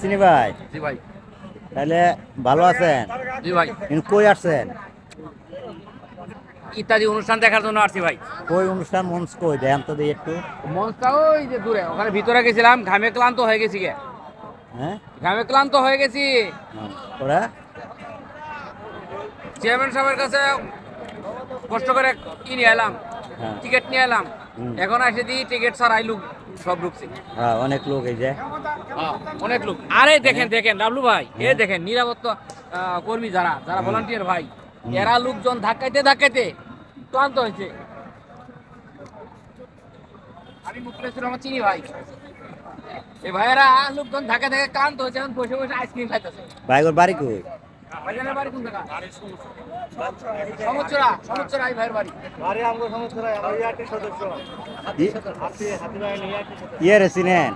চিনি ভাই? জি ভাই। তাহলে ভালো আছেন? জি ভাই। কিন্তু কই আসছেন? ইত্যাদি অনুষ্ঠান দেখার জন্য আসছি ভাই। কই অনুষ্ঠান? মঞ্চ কই? দেন তো দিই একটু। মঞ্চটা ওই যে দূরে ওখানে ভিতরে গেছিলাম ঘামে ক্লান্ত হয়ে গেছি গে। হ্যাঁ? ঘামে ক্লান্ত হয়ে গেছি। ওরা? চেয়ারম্যান সাহেবের কাছে কষ্ট করে কি নিয়ে এলাম হ্যাঁ। টিকিট নিয়ে এলাম। এখন এসে দিই টিকিট ছাড়াই লোক সব ঢুকছে হ্যাঁ অনেক লোক এই যে। অনেক লোক। আরে দেখেন দেখেন ডাবলু ভাই এ দেখেন নিরাপত্তা কর্মী যারা যারা ভলান্টিয়ার ভাই এরা লোকজন ধাক্কাইতে ধাক্কাইতে ক্লান্ত হয়েছে। আমি মুখলেশ্বর আমার চিনি ভাই। এই ভাইয়েরা লোকজন ধাক্কা ধাক্কা ক্লান্ত হয়েছে এখন বসে বসে আইসক্রিম খাইতেছে। ভাইগোর বাড়ি কই? এই ভাইয়ের বাড়ি। ই- ইয়ে রে চিনেন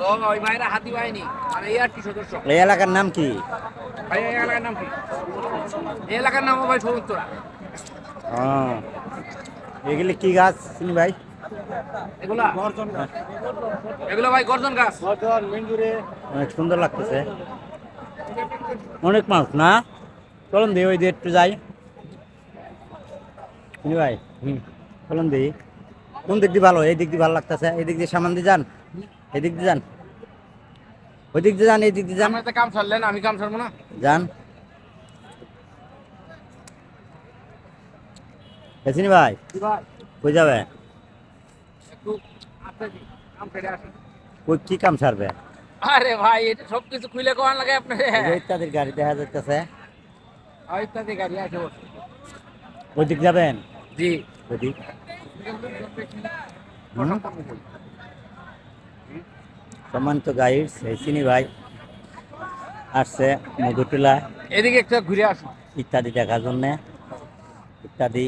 ও ওই ভাইয়েরা হাতি বাহিনী আর এই আর কি সদস্য। এই এলাকার নাম কি? এলাকার নাম কি? এই এলাকার নাম ভাই এগুলি কি গাছ চিনি ভাই? এগুলা? এগুলো ভাই গর্জন গাছ। অনেক সুন্দর লাগতেছে। অনেক মাছ না? চলুন দিই ওই দিয়ে একটু যাই। ভাই হুম চলুন দিই কোন দিক দিয়ে ভালো? এই দিক দিয়ে ভালো লাগতেছে। এই দিক দিয়ে সামান দিয়ে যান। এই দিক দিয়ে যান। ওই দিক দিয়ে যান এই দিক দিয়ে যান। কাম ছাড়লেন আমি কাম ছাড়বো না। যান। চিনি ভাই? কই যাবে? কই কি কাম ছাড়বে? আরে ভাই এটা সব কিছু খুলে কোয়ান লাগে আপনার। ইত্যাদির গাড়ি দেখা যাইতেছে। ইত্যাদি গাড়ি আছে বসে। ওই দিক যাবেন? জি। ওই দিক হুম? সম্মানিত গাইডস চিনি ভাই আসছে মধুটিলা এদিকে একটু ঘুরে আসুন। ইত্যাদি দেখার জন্য। ইত্যাদি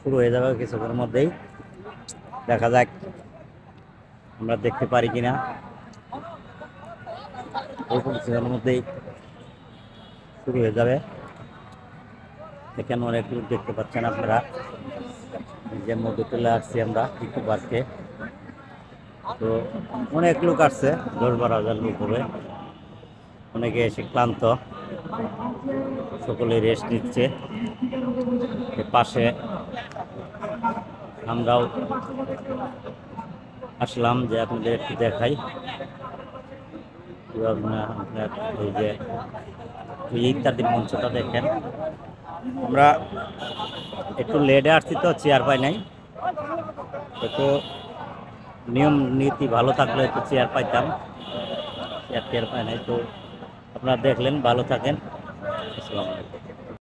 শুরু হয়ে যাবে কিছুক্ষণের মধ্যেই। দেখা যাক আমরা দেখতে পারি কিনা। অল্প কিছুক্ষণের মধ্যেই শুরু হয়ে যাবে। এখানে অনেক লোক দেখতে পাচ্ছেন আপনারা। যে মধুটিলা আসছি আমরা ইকো পার্কে তো অনেক লোক আসছে, দশ বারো হাজার লোক হবে। অনেকে এসে ক্লান্ত। সকলে রেস্ট নিচ্ছে। পাশে আমরাও আসলাম যে আপনাদের একটু দেখাই। আপনার যে ইত্যাদির মঞ্চটা দেখেন। আমরা একটু লেটে আসছি তো চেয়ার পাই নাই। একটু নিয়ম নীতি ভালো থাকলে একটু চেয়ার পাইতাম। চেয়ার টেয়ার পাই নাই, তো আপনারা দেখলেন, ভালো থাকেন। আসসালামু আলাইকুম।